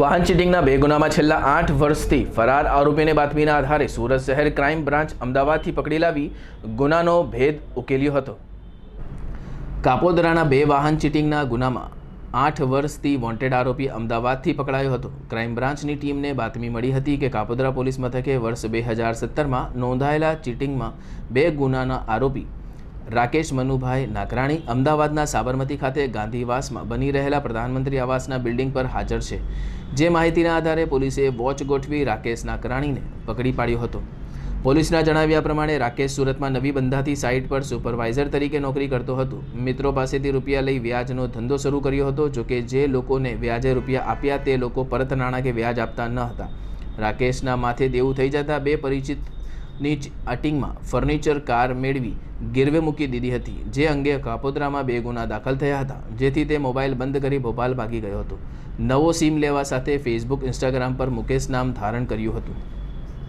વાહન ચીટિંગના બે ગુનામાં છેલ્લા આઠ વર્ષથી ફરાર આરોપીને બાતમીના આધારે સુરત શહેર ક્રાઇમ બ્રાન્ચ અમદાવાદથી પકડી લાવી ગુનાનો ભેદ ઉકેલ્યો હતો. કાપોદરાના બે વાહન ચીટિંગના ગુનામાં આઠ વર્ષથી વોન્ટેડ આરોપી અમદાવાદથી પકડાયો હતો. ક્રાઇમ બ્રાન્ચની ટીમને બાતમી મળી હતી કે કાપોદરા પોલીસ મથકે વર્ષ બે હજાર સત્તરમાં નોંધાયેલા ચીટિંગમાં બે ગુનાના આરોપી રાકેશ મનુભાઈ નાકરાણી અમદાવાદના સાબરમતી ખાતે ગાંધીવાસમાં બની રહેલા પ્રધાનમંત્રી આવાસના બિલ્ડિંગ પર હાજર છે. જે માહિતીના આધારે પોલીસે વોચ ગોઠવી રાકેશ નાકરાણીને પકડી પાડ્યો હતો. પોલીસના જણાવ્યા પ્રમાણે રાકેશ સુરતમાં નવી બંધાતી સાઇટ પર સુપરવાઇઝર તરીકે નોકરી કરતો હતો. મિત્રો પાસેથી રૂપિયા લઈ વ્યાજનો ધંધો શરૂ કર્યો હતો જોકે જે લોકોને વ્યાજે રૂપિયા આપ્યા તે લોકો પરત નાણાં કે વ્યાજ આપતા ન હતા. રાકેશના માથે દેવું થઈ જતા બે પરિચિતની જ અટિંગમાં ફર્નિચર કાર મેળવી ગીરવે મૂકી દીધી હતી, જે અંગે કાપોદ્રામાં બે ગુના દાખલ થયા હતા, જેથી તે મોબાઈલ બંધ કરી ભોપાલ ભાગી ગયો હતો. નવો સિમ લેવા સાથે ફેસબુક ઇન્સ્ટાગ્રામ પર મુકેશ નામ ધારણ કર્યું હતું.